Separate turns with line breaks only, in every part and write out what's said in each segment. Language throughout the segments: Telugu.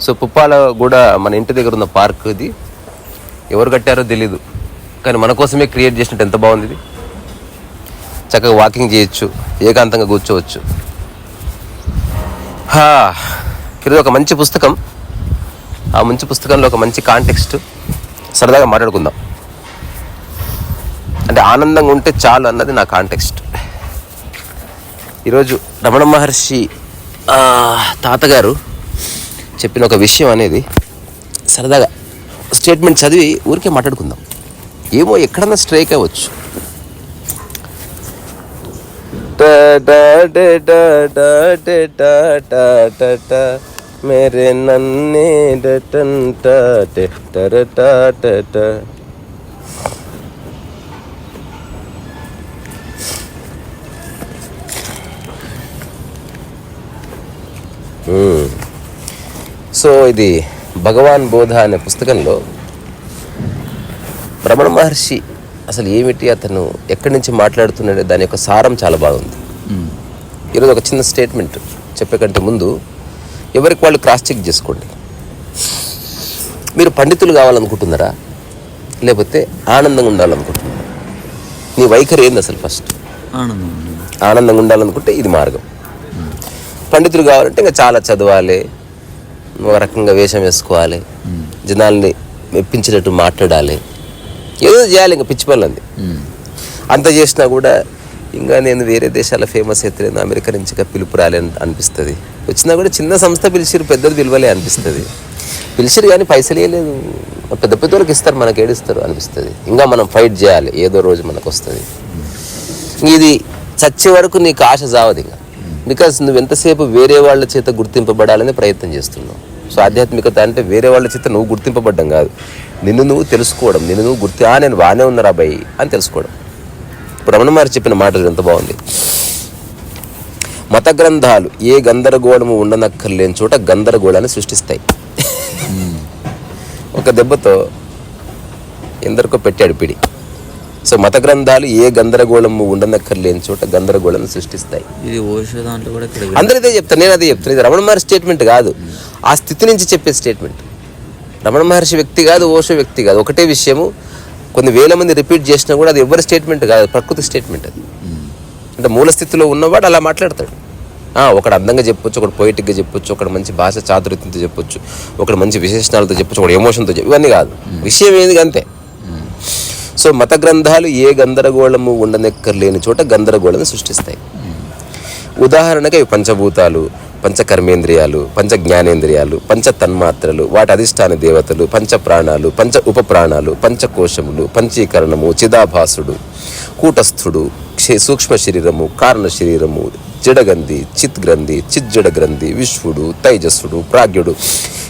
సో పుప్పాల కూడా మన ఇంటి దగ్గర ఉన్న పార్క్ ఇది. ఎవరు కట్టారో తెలీదు. కానీ మన కోసమే క్రియేట్ చేసినట్టు ఎంత బాగుంది ఇది. చక్కగా వాకింగ్ చేయొచ్చు ఏకాంతంగా కూర్చోవచ్చు. హా, ఒక మంచి పుస్తకం. ఆ మంచి పుస్తకంలో ఒక మంచి కాంటెక్స్ట్. సరదాగా మాట్లాడుకుందాం. అంటే ఆనందంగా ఉంటే చాలు అన్నది నా కాంటెక్స్ట్ ఈరోజు రమణ మహర్షి తాతగారు చెప్పిన ఒక విషయం అనేది సరదాగా స్టేట్మెంట్ చదివి ఊరికే మాట్లాడుకుందాం ఏమో ఎక్కడన్నా స్ట్రైక్ అవ్వచ్చు మేరే నన్నే డటన్ టాటే టరటా సో ఇది భగవాన్ బోధ అనే పుస్తకంలో రమణ మహర్షి అసలు ఏమిటి అతను ఎక్కడి నుంచి మాట్లాడుతున్నాడు దాని యొక్క సారం చాలా బాగుంది. ఈరోజు ఒక చిన్న స్టేట్మెంట్ చెప్పే కంటే ముందు ఎవరికి వాళ్ళు క్రాస్ చెక్ చేసుకోండి. మీరు పండితులు కావాలనుకుంటున్నారా? లేకపోతే ఆనందంగా ఉండాలనుకుంటున్నారా? నీ వైఖరి ఏంది అసలు ఫస్ట్. ఆనందంగా ఉండాలనుకుంటే ఇది మార్గం. పండితులు కావాలంటే ఇంకా చాలా చదవాలి ఒక రకంగా వేషం వేసుకోవాలి జనాల్ని మెప్పించినట్టు మాట్లాడాలి. ఏదో చేయాలి ఇంకా పిచ్చి పనులంది అంత చేసినా కూడా ఇంకా నేను వేరే దేశాల ఫేమస్ అయితే అమెరికా నుంచి ఇంకా పిలుపు రాలే అని అనిపిస్తుంది. వచ్చినా కూడా చిన్న సంస్థ పిలిచిరు పెద్దది పిలవలే అనిపిస్తుంది. పిలిచిరు కానీ పైసలు వేయలేదు పెద్ద పెద్ద వాళ్ళకి ఇస్తారు మనకి ఏడిస్తారు అనిపిస్తుంది. ఇంకా మనం ఫైట్ చేయాలి ఏదో రోజు మనకు వస్తుంది ఇది చచ్చే వరకు నీకు ఆశ చావదు ఇంకా. బికాస్ నువ్వు ఎంతసేపు వేరే వాళ్ళ చేత గుర్తింపబడాలని ప్రయత్నం చేస్తున్నావు. సో ఆధ్యాత్మికత అంటే వేరే వాళ్ళ చేత నువ్వు గుర్తింపబడ్డం కాదు. నిన్ను నువ్వు తెలుసుకోవడం నిన్ను నువ్వు గుర్తి ఆ నేను బాగానే ఉన్నారా అబ్బాయి అని తెలుసుకోవడం. ఇప్పుడు రమణ చెప్పిన మాట ఎంత బాగుంది. మత గ్రంథాలు ఏ గందరగోళము ఉండనక్కర్లేని చోట గందరగోళాన్ని సృష్టిస్తాయి. ఒక దెబ్బతో ఎందరికో పెట్టాడు పిడి. సో మత గ్రంథాలు ఏ గందరగోళము ఉండనక్కర్లేని చోట గందరగోళాన్ని సృష్టిస్తాయి.
ఇది
అందరూ ఇదే చెప్తాను నేను అదే చెప్తాను. ఇది రమణ మహర్షి స్టేట్మెంట్ కాదు. ఆ స్థితి నుంచి చెప్పే స్టేట్మెంట్. రమణ మహర్షి వ్యక్తి కాదు ఓషో వ్యక్తి కాదు. ఒకటే విషయము కొన్ని వేల మంది రిపీట్ చేసినా కూడా అది ఎవరి స్టేట్మెంట్ కాదు ప్రకృతి స్టేట్మెంట్ అది. అంటే మూల స్థితిలో ఉన్నవాడు అలా మాట్లాడతాడు. ఒకడు అందంగా చెప్పొచ్చు ఒకడు పొయిటిక్గా చెప్పొచ్చు ఒకడు మంచి భాష చాతుర్యంతో చెప్పొచ్చు ఒకడు మంచి విశేషణాలతో చెప్పొచ్చు ఒకడు ఎమోషన్తో చెప్పు ఇవన్నీ కాదు. విషయం ఏది అంతే. సో మత గ్రంథాలు ఏ గందరగోళము ఉండనెక్కర్లేని చోట గందరగోళం సృష్టిస్తాయి. ఉదాహరణగా ఇవి పంచభూతాలు పంచ కర్మేంద్రియాలు పంచ జ్ఞానేంద్రియాలు పంచ తన్మాత్రలు వాటి అధిష్టాన దేవతలు పంచ ప్రాణాలు పంచ ఉప ప్రాణాలు పంచకోశములు పంచీకరణము చిదాభాసుడు కూటస్థుడు క్షే సూక్ష్మ శరీరము కారణ శరీరము జడగంధి చిత్గ్రంథి చిజ్జడ గ్రంథి విశ్వడు తైజస్సుడు ప్రాజ్ఞుడు.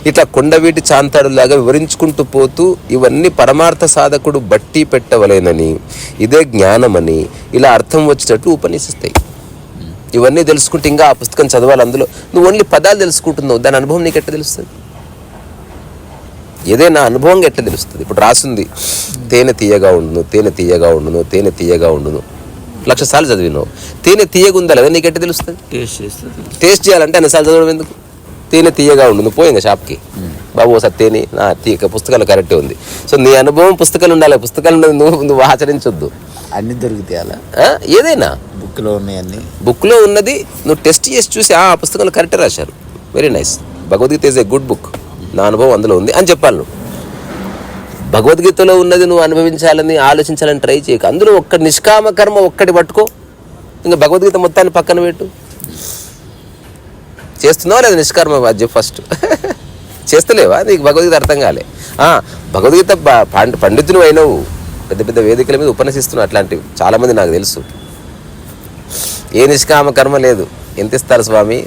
ఇట్లా కొండవీటి చాంతాడులాగా వివరించుకుంటూ పోతూ ఇవన్నీ పరమార్థ సాధకుడు బట్టి పెట్టవలేనని ఇదే జ్ఞానమని ఇలా అర్థం వచ్చేటట్టు ఉపన్యసిస్తాయి. ఇవన్నీ తెలుసుకుంటే ఇంకా ఆ పుస్తకం చదవాలి అందులో. నువ్వు ఓన్లీ పదాలు తెలుసుకుంటున్నావు దాని అనుభవం నీకు ఎట్లా తెలుస్తుంది? ఏదైనా అనుభవంగా ఎట్లా తెలుస్తుంది? ఇప్పుడు రాసింది తేనె తీయగా ఉండును తేనె తీయగా ఉండును తేనె తీయగా ఉండును. లక్ష సార్లు చదివినావు. తేనె తీయగుందా లేదా? నీకు ఎట్లా తెలుస్తుంది?
టేస్ట్ చేస్తుంది.
టేస్ట్ చేయాలంటే అన్నిసార్లు చదవడం ఎందుకు? తేనె తీయగా ఉండు నువ్వు పోయింది షాప్కి. బాబు ఒకసారి తేనె నా తీయక. పుస్తకాలు కరెక్టే ఉంది. సో నీ అనుభవం పుస్తకాలు ఉండాలి. పుస్తకాలు ఉన్నది నువ్వు నువ్వు ఆచరించొద్దు.
అన్ని దొరుకుతాయి అలా.
ఆ? ఏదైనా.
బుక్లో ఉన్నాయి అన్ని.
బుక్లో ఉన్నది నువ్వు టెస్ట్ చేసి చూసి ఆ పుస్తకాలు కరెక్టే రాశారు. Very nice Bhagavad Gita is a good book నా అనుభవం అందులో ఉంది. అని చెప్పాలి నువ్వు. భగవద్గీతలో ఉన్నది నువ్వు అనుభవించాలని ఆలోచించాలని ట్రై చేయకు. అందులో ఒక్క నిష్కామ కర్మ ఒక్కటి పట్టుకో. ఇంకా భగవద్గీత మొత్తాన్ని పక్కన పెట్టు. చేస్తున్నావా లేదా నిష్కర్మ అది ఫస్ట్? చేస్తలేవా? నీకు భగవద్గీత అర్థం కాలే. భగవద్గీత పండి పండితులు అయినవు. పెద్ద పెద్ద వేదికల మీద ఉపన్యసిస్తున్నావు అట్లాంటివి. చాలామంది నాకు తెలుసు. ఏ నిష్కామ కర్మ లేదు. ఎంత ఇస్తారు స్వామి?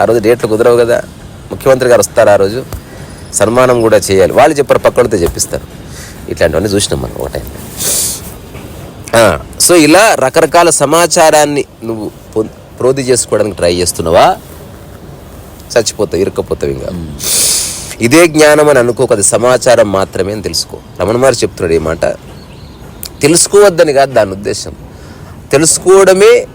ఆ రోజు డేట్లు కుదరవు కదా. ముఖ్యమంత్రి గారు వస్తారు ఆ రోజు. సన్మానం కూడా చేయాలి. వాళ్ళు చెప్పారు పక్కడితో చెప్పిస్తారు. ఇట్లాంటివన్నీ చూసినాం మనం ఒక టైం సో ఇలా రకరకాల సమాచారాన్ని నువ్వు ప్రోధి చేసుకోవడానికి ట్రై చేస్తున్నావా? చచ్చిపోతావు ఇరుక్కపోతావు ఇంకా. ఇదే జ్ఞానం అని అనుకోక అది సమాచారం మాత్రమే అని తెలుసుకో. రమణ మహర్షి చెప్తున్నాడు ఈ మాట తెలుసుకోవద్దని కాదు దాని ఉద్దేశం. తెలుసుకోవడమే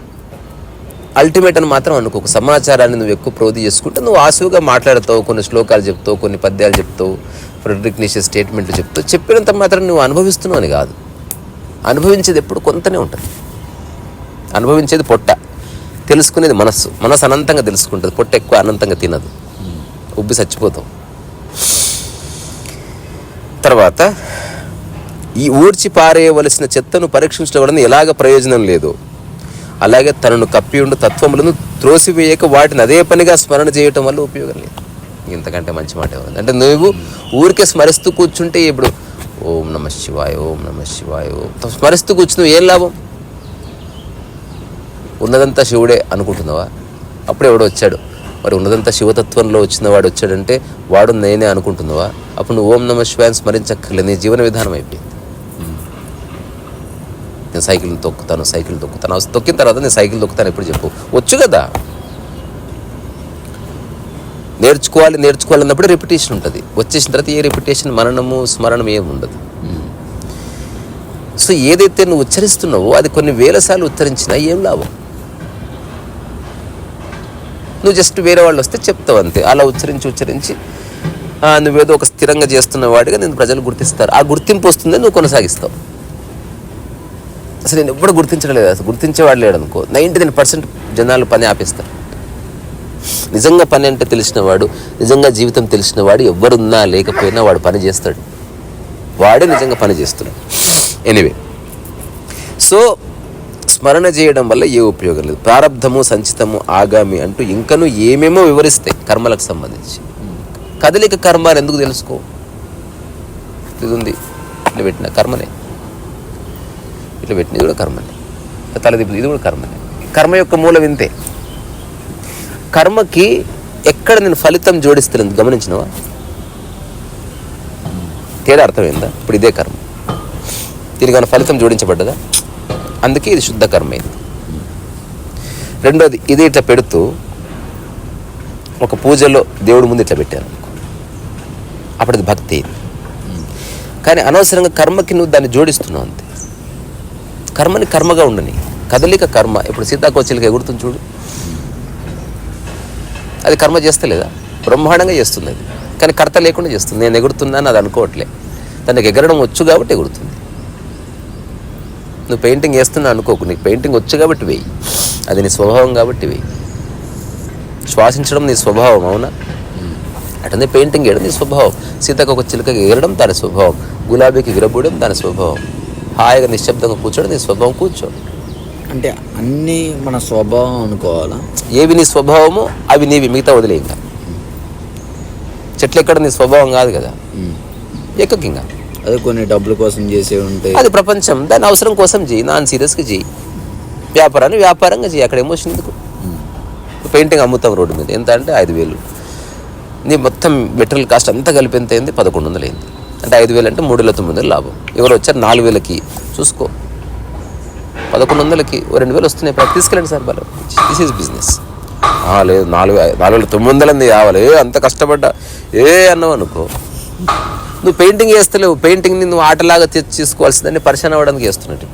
అల్టిమేట్ అని మాత్రం అనుకో. ఒక సమాచారాన్ని నువ్వు ఎక్కువ ప్రోధి చేసుకుంటే నువ్వు ఆసువుగా మాట్లాడతావు కొన్ని శ్లోకాలు చెప్తావు కొన్ని పద్యాలు చెప్తావు ఫ్రెడరిక్ స్టేట్మెంట్లు చెప్తావు. చెప్పినంత మాత్రం నువ్వు అనుభవిస్తున్నావు అని కాదు. అనుభవించేది ఎప్పుడు కొంతనే ఉంటుంది. అనుభవించేది పొట్ట. తెలుసుకునేది మనస్సు. మనసు అనంతంగా తెలుసుకుంటుంది. పొట్ట ఎక్కువ అనంతంగా తినదు. ఉబ్బి చచ్చిపోతాం. తర్వాత ఈ ఊడ్చి పారేయవలసిన చెత్తను పరీక్షించడం వలన ఎలాగ ప్రయోజనం లేదు? అలాగే తనను కప్పి ఉండు తత్వములను త్రోసివేయక వాటిని అదే పనిగా స్మరణ చేయటం వల్ల ఉపయోగం లేదు. ఇంతకంటే మంచి మాట ఎవరు? అంటే నువ్వు ఊరికే స్మరిస్తూ కూర్చుంటే ఇప్పుడు ఓం నమ శివాయ ఓం నమ శివాయ ఓం స్మరిస్తూ కూర్చున్నావు ఏం లాభం? ఉన్నదంతా శివుడే అనుకుంటున్నావా? అప్పుడు ఎవడో వచ్చాడు. మరి ఉన్నదంతా శివతత్వంలో వచ్చిన వాడు వచ్చాడంటే వాడు నేనే అనుకుంటున్నావా? అప్పుడు నువ్వు ఓం నమ శివాయని స్మరించక్కర్లేదు నీ జీవన విధానం అయిపోయింది. నేను సైకిల్ తొక్కుతాను సైకిల్ తొక్కుతాను. తొక్కిన తర్వాత నేను సైకిల్ తొక్కుతాను ఎప్పుడు చెప్పు. వచ్చు కదా? నేర్చుకోవాలి నేర్చుకోవాలి అన్నప్పుడు రెప్యుటేషన్ ఉంటుంది. వచ్చేసిన తర్వాత ఏ రెప్యుటేషన్ మరణము స్మరణం ఏమి ఉండదు. సో ఏదైతే నువ్వు ఉచ్చరిస్తున్నావో అది కొన్ని వేల సార్లు ఉచ్చరించినా ఏం లాభం? నువ్వు జస్ట్ వేరే వాళ్ళు వస్తే చెప్తావు అంతే. అలా ఉచ్చరించి ఉచ్చరించి నువ్వేదో ఒక స్థిరంగా చేస్తున్న వాడిగా నేను ప్రజలు గుర్తిస్తారు. ఆ గుర్తింపు వస్తుందని నువ్వు కొనసాగిస్తావు. అసలు నేను ఎప్పుడు గుర్తించడం లేదు. అసలు గుర్తించేవాడు లేడు అనుకో. నైంటీ నైన్ పర్సెంట్ జనాలు పని ఆపేస్తారు. నిజంగా పని అంటే తెలిసిన వాడు నిజంగా జీవితం తెలిసిన వాడు ఎవరున్నా లేకపోయినా వాడు పని చేస్తాడు. వాడే నిజంగా పని చేస్తున్నాడు. ఎనివే సో స్మరణ చేయడం వల్ల ఏ ఉపయోగం లేదు. ప్రారంధము సంచితము ఆగామి అంటూ ఇంకను ఏమేమో వివరిస్తాయి కర్మలకు సంబంధించి. కదలిక కర్మ అని ఎందుకు తెలుసుకో? ఇది ఉంది. ఇట్లా పెట్టిన కర్మనే. ఇట్లా పెట్టినది కూడా కర్మనే. తలదిప్పు ఇది కూడా కర్మనే. కర్మ యొక్క మూలం ఇంతే. కర్మకి ఎక్కడ నేను ఫలితం జోడిస్తున్నాను గమనించినవా? తేడా అర్థమైందా? ఇప్పుడు ఇదే కర్మ. దీనికన్నా ఫలితం జోడించబడ్డదా? అందుకే ఇది శుద్ధ కర్మ ఇది రెండోది ఇది ఇట్లా పెడుతూ ఒక పూజలో దేవుడి ముందు ఇట్లా పెట్టాను అప్పుడు అది భక్తి. కానీ అనవసరంగా కర్మకి నువ్వు దాన్ని జోడిస్తున్నావు అంతే. కర్మని కర్మగా ఉండని. కదలిక కర్మ. ఇప్పుడు సీతాకోచిలకి ఎగురుతుంది చూడు. అది కర్మ చేస్తలేదా? బ్రహ్మాండంగా చేస్తుంది అది. కానీ కర్త లేకుండా చేస్తుంది. నేను ఎగురుతున్నాను అది అనుకోవట్లే. తనకి ఎగరడం వచ్చు కాబట్టి ఎగురుతుంది. నువ్వు పెయింటింగ్ వేస్తున్నా అనుకోకు. నీకు పెయింటింగ్ వచ్చు కాబట్టి వేయి. అది నీ స్వభావం కాబట్టి వేయి. శ్వాసించడం నీ స్వభావం అవునా? అటనే పెయింటింగ్ వేయడం నీ స్వభావం. సీతకు ఒక చిలుకకి ఎగరడం దాని స్వభావం. గులాబీకి విరబూయడం దాని స్వభావం. హాయిగా నిశ్శబ్దంగా కూర్చోవడం నీ స్వభావం కూర్చో
అంటే అన్నీ మన స్వభావం అనుకోవాలా?
ఏవి నీ స్వభావమో అవి నీవి మిగతా వదిలే ఇంకా. చెట్లు ఎక్కడ నీ స్వభావం కాదు కదా. ఎక్కకి ఇంకా
అదే కొన్ని డబ్బుల కోసం చేసే ఉంటాయి
అది ప్రపంచం దాని అవసరం కోసం చేయి నాన్ సీరియస్గా చేయి. వ్యాపారాన్ని వ్యాపారంగా చేయి అక్కడ ఎమోషన్ ఎందుకు? పెయింటింగ్ అమ్ముతాం రోడ్డు మీద ఎంత అంటే ఐదు వేలు. నీ మొత్తం మెటీరియల్ కాస్ట్ అంతా కలిపి ఎంత అయింది? పదకొండు వందలు అయింది. అంటే ఐదు వేలు అంటే మూడు వేల తొమ్మిది వందలు లాభం. ఎవరు వచ్చారు? నాలుగు వేలకి. చూసుకో. పదకొండు వందలకి రెండు వేలు వస్తున్నాయి. పది తీసుకెళ్ళండి సార్ బలం. దిస్ ఈజ్ బిజినెస్ లేదు నాలుగు నాలుగు వేల తొమ్మిది వందలు కావాలి. అంత కష్టపడ్డా. ఏ అన్నావు అనుకో. నువ్వు పెయింటింగ్ చేస్తలేవు పెయింటింగ్ని నువ్వు ఆటలాగా తెచ్చి తీసుకోవాల్సిందని పరిశీలన అవ్వడానికి చేస్తున్నట్టు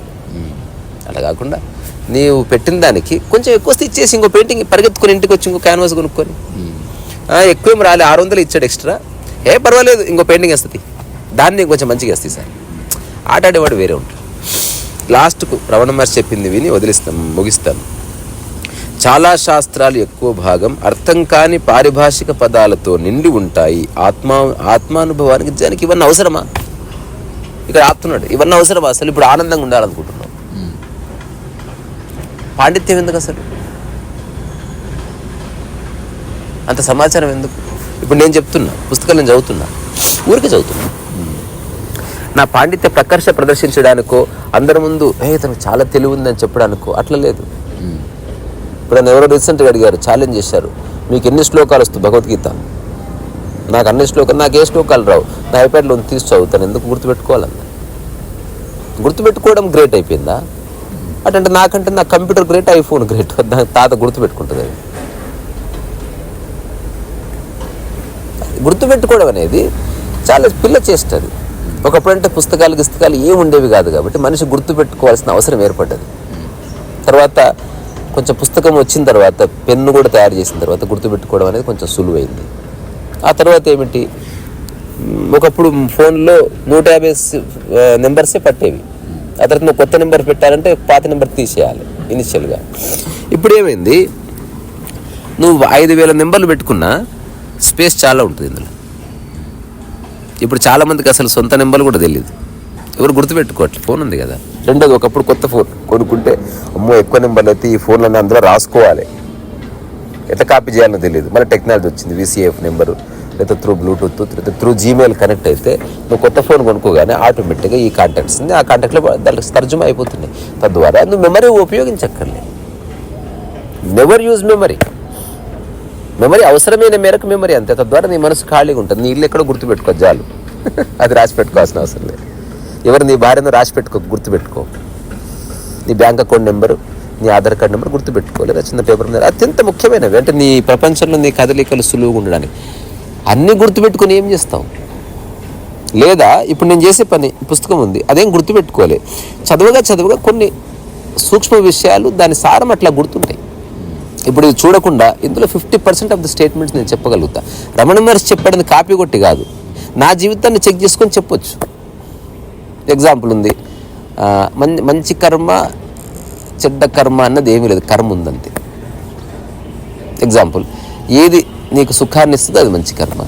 అలా కాకుండా నీవు పెట్టిన దానికి కొంచెం ఎక్కువ ఇచ్చేసి ఇంకో పెయింటింగ్ పరిగెత్తుకుని ఇంటికి వచ్చి ఇంకో క్యాన్వాస్ కొనుక్కొని. ఎక్కువేం రాలే. ఆరు వందలు ఇచ్చాడు ఎక్స్ట్రా. ఏ పర్వాలేదు. ఇంకో పెయింటింగ్ వేస్తుంది. దాన్ని కొంచెం మంచిగా వేస్తాయి సార్. ఆట ఆడేవాడు వేరే ఉంటాడు. లాస్ట్కు రమణ మహర్షి చెప్పింది విని వదిలిస్తాం ముగిస్తాను. చాలా శాస్త్రాలు ఎక్కువ భాగం అర్థం కాని పారిభాషిక పదాలతో నిండి ఉంటాయి. ఆత్మ ఆత్మానుభవానికి నిజానికి ఇవన్నీ అవసరమా? ఇక్కడ ఆపుతున్నాడు ఇవన్నీ అవసరమా? అసలు ఇప్పుడు ఆనందంగా ఉండాలనుకుంటున్నాం. పాండిత్యం ఎందుకు అసలు? అంత సమాచారం ఎందుకు? ఇప్పుడు నేను చెప్తున్నా పుస్తకాలు నేను చదువుతున్నా. ఊరికే చదువుతున్నా. నా పాండిత్య ప్రకర్ష ప్రదర్శించడానికో అందరి ముందు ఏ తనకు చాలా తెలివి ఉందని చెప్పడానికో అట్లా లేదు. ఇప్పుడు నన్ను ఎవరో రీసెంట్గా అడిగారు ఛాలెంజ్ చేశారు. మీకు ఎన్ని శ్లోకాలు వస్తాయి భగవద్గీత? నాకు అన్ని శ్లోకాలు నాకు ఏ శ్లోకాలు రావు. నా ఐప్యాడ్లో ఉంది తీసి చదువుతాను ఎందుకు గుర్తుపెట్టుకోవాలన్న. గుర్తుపెట్టుకోవడం గ్రేట్ అయిపోయిందా? అటంటే నాకంటే నా కంప్యూటర్ గ్రేట్ ఐఫోన్ గ్రేట్. నా తాత గుర్తుపెట్టుకుంటుంది అది. గుర్తుపెట్టుకోవడం అనేది చాలా పిల్ల చేస్తుంది. ఒకప్పుడు అంటే పుస్తకాలు ఏమి ఉండేవి కాదు కాబట్టి మనిషి గుర్తు పెట్టుకోవాల్సిన అవసరం ఏర్పడ్డది. తర్వాత కొంచెం పుస్తకం వచ్చిన తర్వాత పెన్ను కూడా తయారు చేసిన తర్వాత గుర్తుపెట్టుకోవడం అనేది కొంచెం సులువైంది. ఆ తర్వాత ఏమిటి? ఒకప్పుడు ఫోన్లో నూట యాభై నెంబర్సే పట్టేవి. ఆ తర్వాత నువ్వు కొత్త నెంబర్ పెట్టాలంటే పాత నెంబర్ తీసేయాలి ఇనిషియల్గా. ఇప్పుడు ఏమైంది? నువ్వు ఐదు వేల నెంబర్లు పెట్టుకున్నా స్పేస్ చాలా ఉంటుంది ఇందులో. ఇప్పుడు చాలామందికి అసలు సొంత నెంబర్లు కూడా తెలియదు ఎవరు గుర్తుపెట్టుకోవట్లేదు ఫోన్ ఉంది కదా. రెండోది ఒకప్పుడు కొత్త ఫోన్ కొనుక్కుంటే అమ్మో ఎక్కువ నెంబర్లు అయితే ఈ ఫోన్లన్నీ అందులో రాసుకోవాలి. ఎట్లా కాపీ చేయాలో తెలియదు మన టెక్నాలజీ వచ్చింది విసిఎఫ్ నెంబరు లేకపోతే త్రూ బ్లూటూత్ లేకపోతే త్రూ జీమెయిల్ కనెక్ట్ అయితే నువ్వు కొత్త ఫోన్ కొనుక్కోగానే ఆటోమేటిక్గా ఈ కాంటాక్ట్స్ ఉంది ఆ కాంటాక్ట్లో దానికి తర్జుమా అయిపోతున్నాయి. తద్వారా నువ్వు మెమరీ ఉపయోగించక్కర్లే. నెవర్ యూజ్ మెమరీ మెమరీ అవసరమైన మేరకు మెమరీ అంతే. తద్వారా నీ మనసు ఖాళీగా ఉంటుంది. నీ ఇల్లు ఎక్కడో గుర్తుపెట్టుకో చాలు. అది రాసి పెట్టుకోవాల్సిన అవసరం లేదు. ఎవరు నీ భార్యను రాసి పెట్టుకో గుర్తుపెట్టుకో. నీ బ్యాంక్ అకౌంట్ నెంబరు నీ ఆధార్ కార్డ్ నెంబర్ గుర్తుపెట్టుకోలేదా చిన్న పేపర్ మీద. అత్యంత ముఖ్యమైనవి. అంటే నీ ప్రపంచంలో నీ కదలికలు సులువుగా ఉండడానికి. అన్నీ గుర్తుపెట్టుకొని ఏం చేస్తావు? లేదా ఇప్పుడు నేను చేసే పని పుస్తకం ఉంది. అదేం గుర్తుపెట్టుకోలే. చదువుగా చదువుగా కొన్ని సూక్ష్మ విషయాలు దాని సారం అట్లా గుర్తుంటాయి. ఇప్పుడు ఇది చూడకుండా ఇందులో fifty percent of the statements నేను చెప్పగలుగుతా. రమణ మహర్షి చెప్పాడని కాపీ కొట్టి కాదు. నా జీవితాన్ని చెక్ చేసుకొని చెప్పొచ్చు. ఎగ్జాంపుల్ ఉంది. మంచి మంచి కర్మ చెడ్డ కర్మ అన్నది ఏమీ లేదు. కర్మ ఉందంతే. ఎగ్జాంపుల్ ఏది నీకు సుఖాన్ని ఇస్తుందో అది మంచి కర్మ.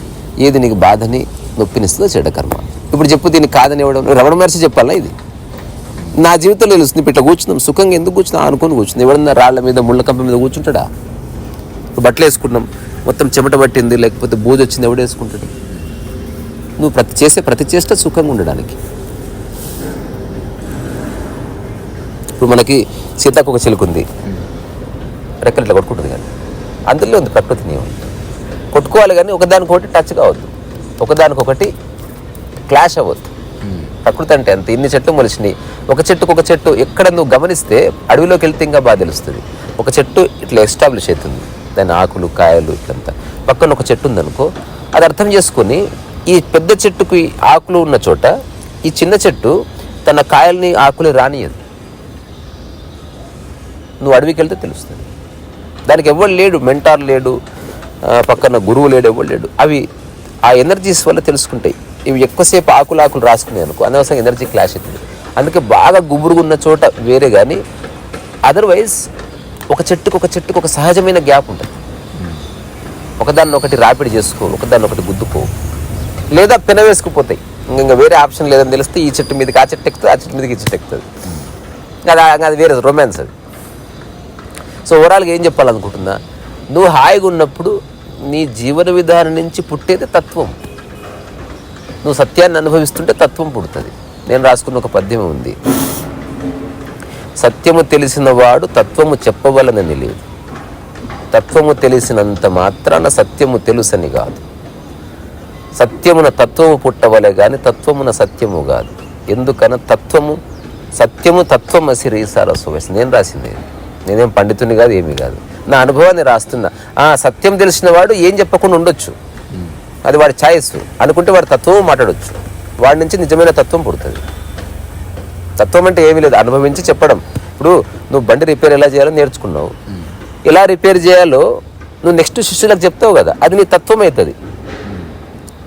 ఏది నీకు బాధని నొప్పినిస్తుందో చెడ్డ కర్మ. ఇప్పుడు చెప్పు దీనికి కాదని ఇవ్వడం రమణ మహర్షి చెప్పాలా ఇది? నా జీవితంలో తెలుస్తుంది ఇప్పుడు ఇట్లా కూర్చున్నాం సుఖంగా ఎందుకు కూర్చున్నాం? అనుకుని కూర్చుంది ఎవడన్నా రాళ్ళ మీద ముళ్ళ కంప మీద కూర్చుంటాడా? బట్టలు వేసుకున్నాం మొత్తం చెమట పట్టింది లేకపోతే బూజు వచ్చింది ఎవడు వేసుకుంటాడు? నువ్వు ప్రతి చేసే ప్రతి చేష్ట సుఖంగా ఉండడానికి. ఇప్పుడు మనకి సీతాకొక చిలుకుంది రెక్కలు ఇట్లా కొట్టుకుంటుంది కానీ. అందులో ఉంది ప్రకృతి నియమం. కొట్టుకోవాలి కానీ ఒకదానికొకటి టచ్ కావద్దు. ఒకదానికొకటి క్లాష్ అవ్వద్దు. ప్రకృతి అంటే అంత ఇన్ని చెట్లు మొలిచినాయి. ఒక చెట్టుకు ఒక చెట్టు ఎక్కడ నువ్వు గమనిస్తే అడవిలోకి వెళ్తే ఇంకా బాగా తెలుస్తుంది. ఒక చెట్టు ఇట్లా ఎస్టాబ్లిష్ అవుతుంది దాని ఆకులు కాయలు ఇట్లంతా. పక్కన ఒక చెట్టు ఉందనుకో అది అర్థం చేసుకొని ఈ పెద్ద చెట్టుకు ఆకులు ఉన్న చోట ఈ చిన్న చెట్టు తన కాయల్ని ఆకులు రానియదు నువ్వు అడవికి వెళ్తే తెలుస్తుంది. దానికి ఎవ్వరు లేడు మెంటార్ లేడు పక్కన గురువు లేడు ఎవరు లేడు. అవి ఆ ఎనర్జీస్ వల్ల తెలుసుకుంటాయి. ఇవి ఎక్కువసేపు ఆకులు ఆకులు రాసుకున్నాయి అనుకో. అనవసరంగా ఎనర్జీ క్లాష్ అవుతుంది. అందుకే బాగా గుబురుగున్న ఉన్న చోట వేరే కానీ అదర్వైజ్ ఒక చెట్టుకు ఒక చెట్టుకు ఒక సహజమైన గ్యాప్ ఉంటుంది. ఒకదాన్ని ఒకటి రాపిడి చేసుకో ఒకదాన్ని ఒకటి గుద్దుకో. లేదా పెన వేసుకుపోతాయి. ఇంక- ఇంకా వేరే ఆప్షన్ లేదని తెలిస్తే ఈ చెట్టు మీదకి ఆ చెట్టు ఎక్కుతుంది ఆ చెట్టు మీదకి ఈ చెట్టు ఎక్కుతుంది. అది అది వేరే రొమాన్స్ అది. సో ఓవరాల్గా ఏం చెప్పాలనుకుంటున్నా? నువ్వు హాయిగా ఉన్నప్పుడు నీ జీవన విధానం నుంచి పుట్టేది తత్వం. నువ్వు సత్యాన్ని అనుభవిస్తుంటే తత్వం పుడుతుంది. నేను రాసుకున్న ఒక పద్యం ఉంది. సత్యము తెలిసిన వాడు తత్వము చెప్పవలనని లేదు. తత్వము తెలిసినంత మాత్రాన సత్యము తెలుసని కాదు. సత్యమున తత్వము పుట్టవలే కాని తత్వమున సత్యము కాదు. ఎందుకన తత్వము సత్యము తత్వం అసి రీసార నేను రాసింది నేనేం పండితుని కాదు ఏమీ కాదు. నా అనుభవాన్ని రాస్తున్నా. ఆ సత్యం తెలిసిన వాడు ఏం చెప్పకుండా ఉండొచ్చు. అది వాడి ఛాయిస్. అనుకుంటే వాడి తత్వం మాట్లాడొచ్చు. వాడి నుంచి నిజమైన తత్వం పుడుతుంది. తత్వం అంటే ఏమీ లేదు. అనుభవించి చెప్పడం. ఇప్పుడు నువ్వు బండి రిపేర్ ఎలా చేయాలో నేర్చుకున్నావు. ఎలా రిపేర్ చేయాలో నువ్వు నెక్స్ట్ శిష్యులకు చెప్తావు కదా. అది నీ తత్వం అవుతుంది.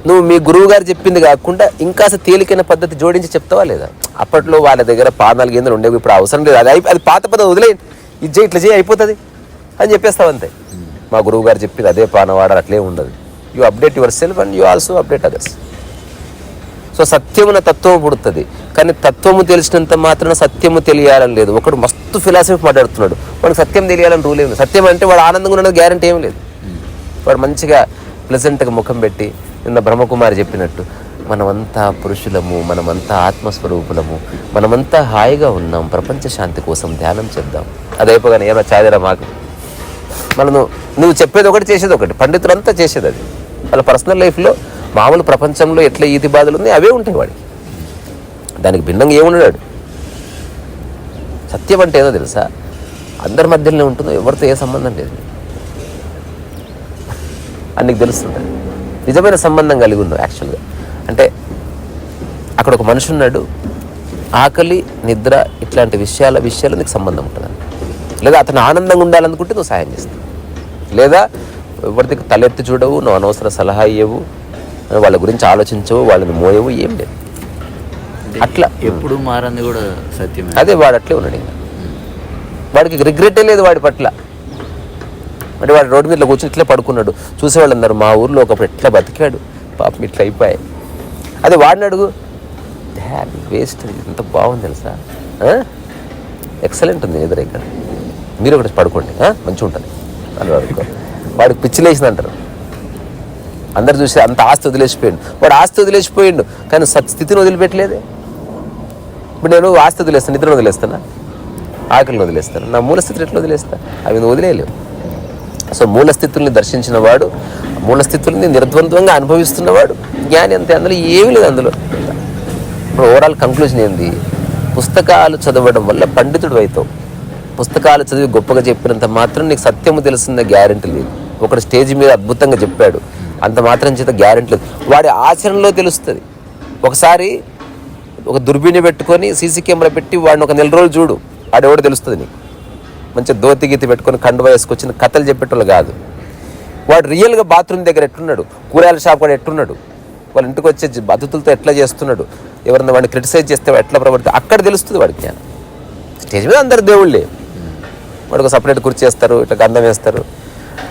నువ్వు మీ గురువు గారు చెప్పింది కాకుండా ఇంకాస్త తేలికైన పద్ధతి జోడించి చెప్తావా లేదా? అప్పట్లో వాళ్ళ దగ్గర పానాలు గింజలు ఉండేవి. ఇప్పుడు అవసరం లేదు. అది అది పాత పద్ధతి వదిలేయండి. ఇది చేయి ఇట్లా చేయి అయిపోతుంది. అని చెప్పేస్తావు అంతే. మా గురువు గారు చెప్పింది అదే పాన వాడాలి అట్లే ఉండదు. You update yourself and you also update others so సత్యమున తత్వము పుడుతుంది కానీ తత్వము తెలిసినంత మాత్రం సత్యము తెలియాలని లేదు ఒకడు మస్తు ఫిలాసఫీ మాట్లాడుతున్నాడు వాడికి సత్యం తెలియాలని రూల్ ఏమి సత్యం అంటే వాడు ఆనందంగా ఉన్నది గ్యారంటీ ఏం లేదు వాడు మంచిగా ప్లెజెంట్గా ముఖం పెట్టి నిన్న బ్రహ్మకుమారి చెప్పినట్టు మనమంతా పురుషులము మనమంతా ఆత్మస్వరూపులము మనమంతా హాయిగా ఉన్నాం ప్రపంచ శాంతి కోసం ధ్యానం చేద్దాం అదైపోగానే ఏమైనా చాయదరా మాకు మనం నువ్వు చెప్పేది ఒకటి చేసేది ఒకటి పండితులంతా చేసేది అది వాళ్ళ పర్సనల్ లైఫ్లో మామూలు ప్రపంచంలో ఎట్లా ఈతి బాధలు ఉన్నాయి అవే ఉంటాయి వాడికి. దానికి భిన్నంగా ఏమున్నాడు సత్యం అంటే ఏదో తెలుసా? అందరి మధ్యలోనే ఉంటుందో ఎవరితో ఏ సంబంధం లేదు. అని నీకు తెలుస్తుంది? నిజమైన సంబంధం కలిగి ఉన్నావు యాక్చువల్గా. అంటే అక్కడ ఒక మనిషి ఉన్నాడు ఆకలి నిద్ర ఇట్లాంటి విషయాల విషయాలు నీకు సంబంధం ఉంటుంది లేదా అతను ఆనందంగా ఉండాలనుకుంటే నువ్వు సాయం చేస్తావు. లేదా ఎవరికి తలెత్తి చూడవు నువ్వు అనవసర సలహా ఇవ్వవు వాళ్ళ గురించి ఆలోచించవు వాళ్ళని మోయవు ఏం లేదు. అట్లా.
ఎప్పుడు మారంది కూడా సత్యమే.
అదే వాడు అట్లే ఉన్నాడు ఇంకా. వాడికి రిగ్రెటే లేదు వాడి పట్ల. అంటే వాడు రోడ్డు మీద కూర్చొని ఇట్లా పడుకున్నాడు. చూసేవాళ్ళు అన్నారు మా ఊర్లో ఒకప్పుడు ఎట్లా బతికాడు. పాపం ఇట్లా అయిపోయాయి. అదే వాడిని అడుగు. వేస్ట్ ఎంత బాగుంది తెలుసా? ఎక్సలెంట్ ఉంది ఎదురు ఇక్కడ మీరు ఒకటి పడుకోండి? మంచిగా ఉంటుంది. అని వాడికి పిచ్చిలేసింది అంటారు అందరు చూసి అంత ఆస్తి వదిలేసిపోయిండు. వాడు ఆస్తి వదిలేసిపోయిండు కానీ సత్ స్థితిని వదిలిపెట్టలేదే. ఇప్పుడు నేను ఆస్తి వదిలేస్తాను నిద్రను వదిలేస్తానా? ఆకలిని వదిలేస్తాను? నా మూల స్థితిని ఎట్లా వదిలేస్తా? అవి నువ్వు వదిలేయలేవు. సో మూలస్థితుల్ని దర్శించిన వాడు మూలస్థితుల్ని నిర్ద్వంద్వంగా అనుభవిస్తున్నవాడు జ్ఞాని అంతే అందులో ఏమీ లేదు అందులో. ఇప్పుడు ఓవరాల్ కంక్లూజన్ ఏంది? పుస్తకాలు చదవడం వల్ల పండితుడు అవుతావు పుస్తకాలు చదివి గొప్పగా చెప్పినంత మాత్రం నీకు సత్యము తెలిసింద గ్యారెంటీ లేదు. ఒకడు స్టేజ్ మీద అద్భుతంగా చెప్పాడు. అంత మాత్రం చేత గ్యారెంటీ లేదు. వాడి ఆచరణలో తెలుస్తుంది. ఒకసారి ఒక దుర్బీని పెట్టుకొని సీసీ కెమెరా పెట్టి వాడిని ఒక నెల రోజులు చూడు. వాడెవడో తెలుస్తుంది నీకు. మంచి దోతి గీతి పెట్టుకొని కండువా వేసుకొచ్చిన కథలు చెప్పేటోళ్ళు కాదు. వాడు రియల్గా బాత్రూమ్ దగ్గర ఎట్టున్నాడు? కూరగాయల షాప్ కూడా ఎట్టున్నాడు? వాళ్ళ ఇంటికి వచ్చే జ- ఎట్లా చేస్తున్నాడు? ఎవరైనా వాడిని క్రిటిసైజ్ చేస్తే ఎట్లా ప్రవర్తి అక్కడ తెలుస్తుంది వాడికి జ్ఞానం. స్టేజ్ మీద అందరు దేవుళ్ళే. వాడికి సపరేట్ కుర్చీ చేస్తారు ఇట్లా గంధం వేస్తారు.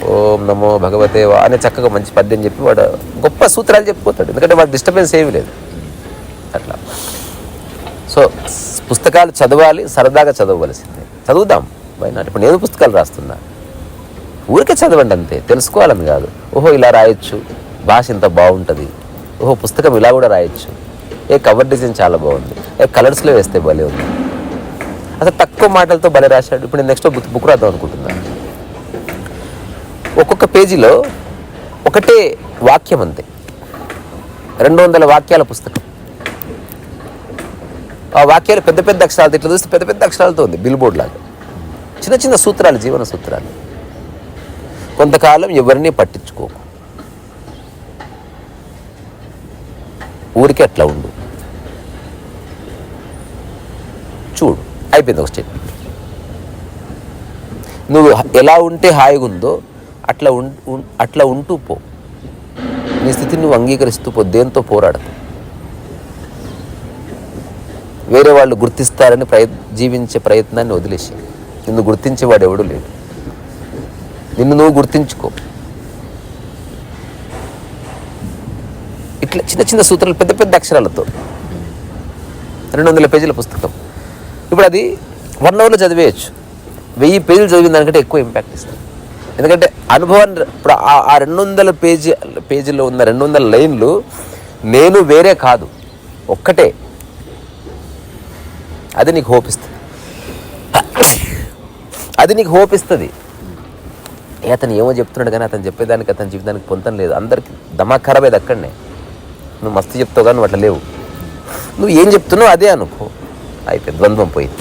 ఓం నమో భగవతే వా చక్కగా మంచి పద్యం చెప్పి వాడు గొప్ప సూత్రాలు చెప్పిపోతాడు ఎందుకంటే వాడు డిస్టర్బెన్స్ ఏమీ లేదు. అట్లా. సో పుస్తకాలు చదవాలి సరదాగా చదవవలసిందే. చదువుదాం. బయట ఇప్పుడు నేను పుస్తకాలు రాస్తున్నా. ఊరికే చదవండి అంతే. తెలుసుకోవాలని కాదు. ఓహో ఇలా రాయొచ్చు. భాష ఇంత బాగుంటుంది. ఓహో పుస్తకం ఇలా కూడా రాయొచ్చు. ఏ కవర్ డిజైన్ చాలా బాగుంది. ఏ కలర్స్లో వేస్తే భలే ఉంది. అసలు తక్కువ మాటలతో భలే రాశాడు. ఇప్పుడు నేను నెక్స్ట్ బుక్ బుక్ రాద్దాం అనుకుంటున్నాను ఒక్కొక్క పేజీలో ఒకటే వాక్యం అంతే రెండు వందల వాక్యాల పుస్తకం. ఆ వాక్యాలు పెద్ద పెద్ద అక్షరాలతో ఇట్లా చూస్తే పెద్ద పెద్ద అక్షరాలతో ఉంది బిల్ బోర్డ్ లాగా. చిన్న చిన్న సూత్రాలు జీవన సూత్రాలు. కొంతకాలం ఎవరిని పట్టించుకోకు ఊరికే అట్లా ఉండు. చూడు అయిపోయింది ఒక స్టేట్మెంట్ నువ్వు ఎలా ఉంటే హాయిగా ఉందో అట్లా ఉం అట్లా ఉంటూ పో. నీ స్థితిని నువ్వు అంగీకరిస్తూ పో. దేంతో పోరాడదు వేరే వాళ్ళు గుర్తిస్తారని ప్రయ జీవించే ప్రయత్నాన్ని వదిలేసి. నిన్ను గుర్తించేవాడు ఎవడు లేడు. నిన్ను నువ్వు గుర్తించుకో. ఇట్లా చిన్న చిన్న సూత్రాలు పెద్ద పెద్ద అక్షరాలతో. రెండు వందల పేజీల పుస్తకం. ఇప్పుడు అది వన్ అవర్లో చదివేయచ్చు. వెయ్యి పేజీలు చదివిన దానికంటే ఎక్కువ ఇంపాక్ట్ ఇస్తుంది. ఎందుకంటే అనుభవాన్ని ఇప్పుడు ఆ- ఆ రెండు వందల పేజీ పేజీలో ఉన్న రెండు వందల లైన్లు నేను వేరే కాదు ఒక్కటే. అది నీకు హోపిస్తుంది. అది నీకు హోపిస్తుంది. ఏ అతను ఏమో చెప్తున్నాడు కానీ అతను చెప్పేదానికి అతని జీవితానికి పొంతం లేదు. అందరికి దమా ఖరాబ్ అయ్యేది అక్కడనే. నువ్వు మస్తు చెప్తావు కానీ అట్లా లేవు. నువ్వు ఏం చెప్తున్నావు అదే అనుకో. అయిపోయింది ద్వంద్వం పోయింది.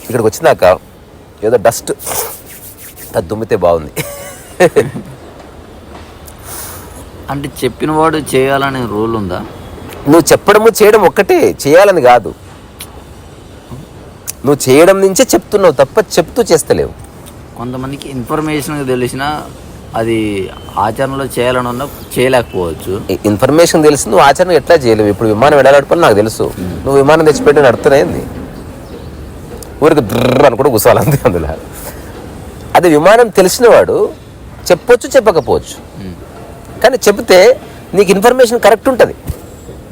ఇక్కడికి వచ్చినాక ఏదో డస్ట్. అది దుమ్మితే బాగుంది.
అంటే చెప్పిన వాడు చేయాలనే రూల్ ఉందా?
నువ్వు చెప్పడము చేయడం ఒక్కటే చేయాలని కాదు. నువ్వు చేయడం నుంచే చెప్తున్నావు తప్ప చెప్తూ చేస్తలేవు.
కొంతమందికి ఇన్ఫర్మేషన్ తెలిసిన అది ఆచరణలో చేయాలని ఉన్నా చేయలేకపోవచ్చు.
ఇన్ఫర్మేషన్ తెలిసి నువ్వు ఆచరణ ఎట్లా చేయలేవు? ఇప్పుడు విమానం వెళ్ళాలని నాకు తెలుసు. నువ్వు విమానం తెచ్చిపెట్టి నడుతున్నాయింది ఊరికి దుర్ర అని కూడా కూర్చోవాలి అంతే అందులో. అది విమానం తెలిసినవాడు చెప్పొచ్చు చెప్పకపోవచ్చు. కానీ చెప్తే నీకు ఇన్ఫర్మేషన్ కరెక్ట్ ఉంటుంది.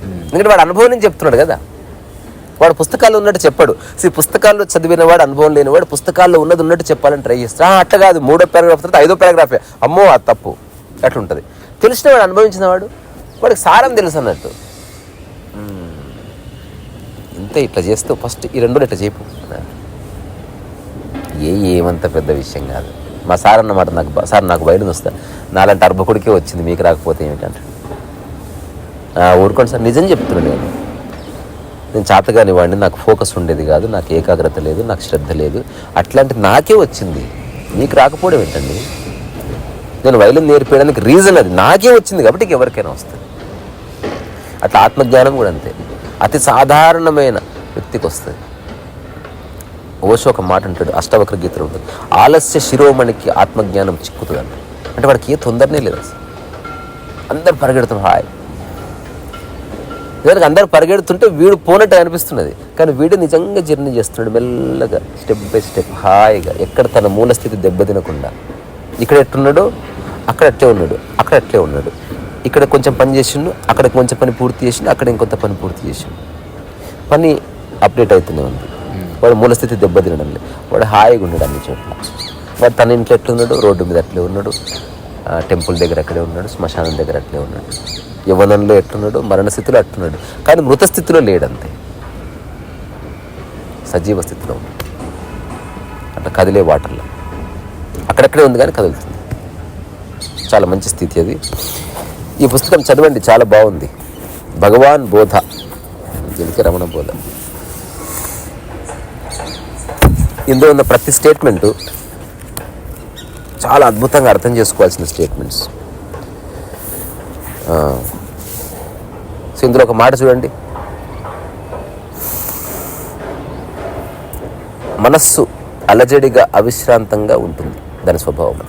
ఎందుకంటే వాడు అనుభవం నుంచి చెప్తున్నాడు కదా. వాడు పుస్తకాల్లో ఉన్నట్టు చెప్పాడు. ఈ పుస్తకాల్లో చదివిన వాడు అనుభవం లేనివాడు పుస్తకాల్లో ఉన్నది ఉన్నట్టు చెప్పాలని ట్రై చేస్తా. అట్ట అట్లా కాదు. మూడో పారాగ్రాఫ్ తర్వాత ఐదో పారాగ్రాఫే అమ్మో అది తప్పు. అట్లుంటుంది. తెలిసిన వాడు అనుభవించిన వాడు వాడికి సారం తెలుసు అన్నట్టు. ఇంత ఇట్లా చేస్తూ ఫస్ట్ ఈ రెండు ఇట్లా చెప్పు ఏ ఏమంత పెద్ద విషయం కాదు. మా సార్ అన్నమాట నాకు సార్ నాకు బయట వస్తాను నాలాంటి అర్భకుడికే వచ్చింది మీకు రాకపోతే ఏమిటంటే. ఊరుకోండి సార్ నిజం చెప్తున్నాను నేను. నేను చేతగాని వాడిని నాకు ఫోకస్ ఉండేది కాదు నాకు ఏకాగ్రత లేదు నాకు శ్రద్ధ లేదు. అట్లాంటి నాకే వచ్చింది. మీకు రాకపోవడం ఏంటండి? నేను వైలిన్ నేర్పేయడానికి రీజన్ అది. నాకే వచ్చింది కాబట్టి ఎవరికైనా వస్తుంది. అట్లా ఆత్మజ్ఞానం కూడా అంతే. అతి సాధారణమైన వ్యక్తికి వస్తుంది. ఓషో ఒక మాట అంటాడు అష్టవక్ర గీతలు ఉంటుంది. ఆలస్య శిరోమణికి ఆత్మజ్ఞానం చిక్కుతుంది అంట అంటే వాడికి ఏ తొందరనే లేదు అసలు. అందరు పరిగెడుతున్నారు హాయ్. నిజానికి అందరు పరిగెడుతుంటే వీడు పోనట్టు అనిపిస్తున్నది. కానీ వీడు నిజంగా జర్నీ చేస్తున్నాడు మెల్లగా స్టెప్ బై స్టెప్ హాయిగా ఎక్కడ తన మూల స్థితి దెబ్బతినకుండా. ఇక్కడ ఎట్టున్నాడు? అక్కడ అట్లే ఉన్నాడు అక్కడ అట్లే ఉన్నాడు. ఇక్కడ కొంచెం పని చేసిండు అక్కడ కొంచెం పని పూర్తి చేసిండు అక్కడ ఇంకొంత పని పూర్తి చేసిండు. పని అప్డేట్ అవుతూనే ఉంది. వాడు మూల స్థితి దెబ్బతినడం లేదు. వాడు హాయిగా ఉన్నాడు అన్ని చోట్ల. వాడు తన ఇంట్లో ఎట్లున్నాడు రోడ్డు మీద అట్లే ఉన్నాడు. టెంపుల్ దగ్గర అక్కడే ఉన్నాడు. శ్మశానం దగ్గర అట్లే ఉన్నాడు. యవనంలో ఎట్లున్నాడు? మరణ స్థితిలో అట్టున్నాడు కానీ మృత స్థితిలో లేడంతే. సజీవ స్థితిలో ఉన్నాడు. అట్లా కదిలే వాటర్లో. అక్కడక్కడే ఉంది కానీ కదులుతుంది. చాలా మంచి స్థితి అది. ఈ పుస్తకం చదవండి. చాలా బాగుంది. భగవాన్ బోధ. దీనికి రమణ బోధ. ఇందులో ఉన్న ప్రతి స్టేట్మెంటు చాలా అద్భుతంగా అర్థం చేసుకోవాల్సిన స్టేట్మెంట్స్ సో ఇందులో ఒక మాట చూడండి. మనస్సు అలజడిగా అవిశ్రాంతంగా ఉంటుంది. దాని స్వభావం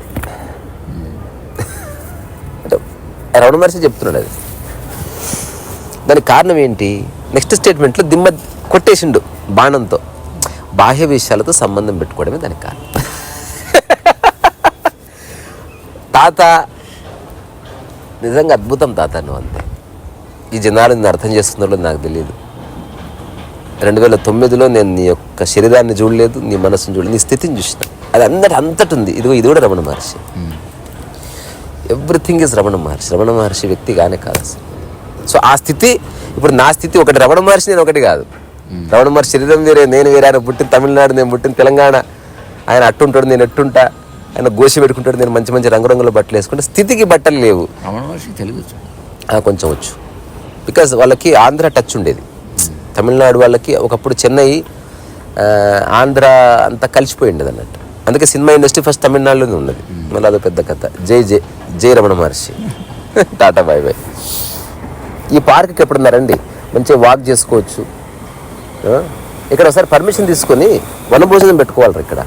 అంటే రమణ మహర్షి చెప్తున్నాడు అది. దానికి కారణం ఏంటి? నెక్స్ట్ స్టేట్మెంట్లో దిమ్మ కొట్టేసిండు బాణంతో. బాహ్య విషయాలతో సంబంధం పెట్టుకోవడమే దానికి కారణం. తాత నిజంగా అద్భుతం తాత నువ్వు అంతే. ఈ జనాలు నేను అర్థం చేసుకున్నారో నాకు తెలియదు రెండు వేల తొమ్మిదిలో నేను నీ యొక్క శరీరాన్ని చూడలేదు నీ మనసును చూడలేదు నీ స్థితిని చూసిన. అది అందరి అంతటి ఉంది. ఇదిగో ఇది కూడా రమణ మహర్షి. Everything is Ramana Maharshi. Ramana Maharshi వ్యక్తి కానే కాదు అసలు. సో ఆ స్థితి ఇప్పుడు నా స్థితి ఒకటి రమణ మహర్షి నేను ఒకటి కాదు. రమణ మహర్షి శరీరం వేరే నేను వేరే ఆయన పుట్టిన తమిళనాడు నేను పుట్టిన తెలంగాణ. ఆయన అట్టుంటాడు నేను ఎట్టుంటా. ఆయన గోసి పెట్టుకుంటాడు నేను మంచి మంచి రంగురంగుల బట్టలు వేసుకుంటే. స్థితికి బట్టలు లేవు.
రమణ మహర్షి తెలుగు
కొంచెం వచ్చు. బికాజ్ వాళ్ళకి ఆంధ్ర టచ్ ఉండేది. తమిళనాడు వాళ్ళకి ఒకప్పుడు చెన్నై ఆంధ్ర అంతా కలిసిపోయి ఉండేది అన్నట్టు. అందుకే సినిమా ఇండస్ట్రీ ఫస్ట్ తమిళనాడులోనే ఉన్నది. మళ్ళీ అదో పెద్ద కథ. జై జై జై Ramana Maharshi. Tata bye bye. ఈ పార్క్కి ఎప్పుడన్నా రండి మంచిగా వాక్ చేసుకోవచ్చు? ఇక్కడ ఒకసారి పర్మిషన్ తీసుకొని వనభోజనం పెట్టుకోవాలి ఇక్కడ.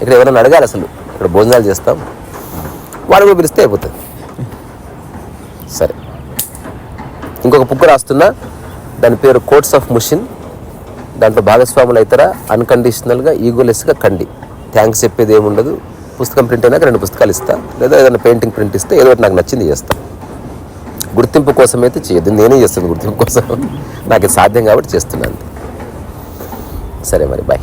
ఇక్కడ ఎవరైనా అడగాలి అసలు. ఇక్కడ భోజనాలు చేస్తాం. వాళ్ళు కూడా పిలిస్తే అయిపోతుంది. సరే. ఇంకొక బుక్ రాస్తున్నా. దాని పేరు కోట్స్ ఆఫ్ ముషిన్ దాంట్లో భాగస్వాములు అవుతారా? అన్కండిషనల్గా ఈగోలెస్గా కండి. థ్యాంక్స్ చెప్పేది ఏముండదు. పుస్తకం ప్రింట్ అయినాక రెండు పుస్తకాలు ఇస్తా. లేదా ఏదైనా పెయింటింగ్ ప్రింట్ ఇస్తే ఏదో ఒకటి నాకు నచ్చింది చేస్తా. గుర్తింపు కోసం అయితే చేయొద్దు. నేనే చేస్తాను గుర్తింపు కోసం. నాకు సాధ్యం కాబట్టి చేస్తున్నాను. సరే మరి బాయ్.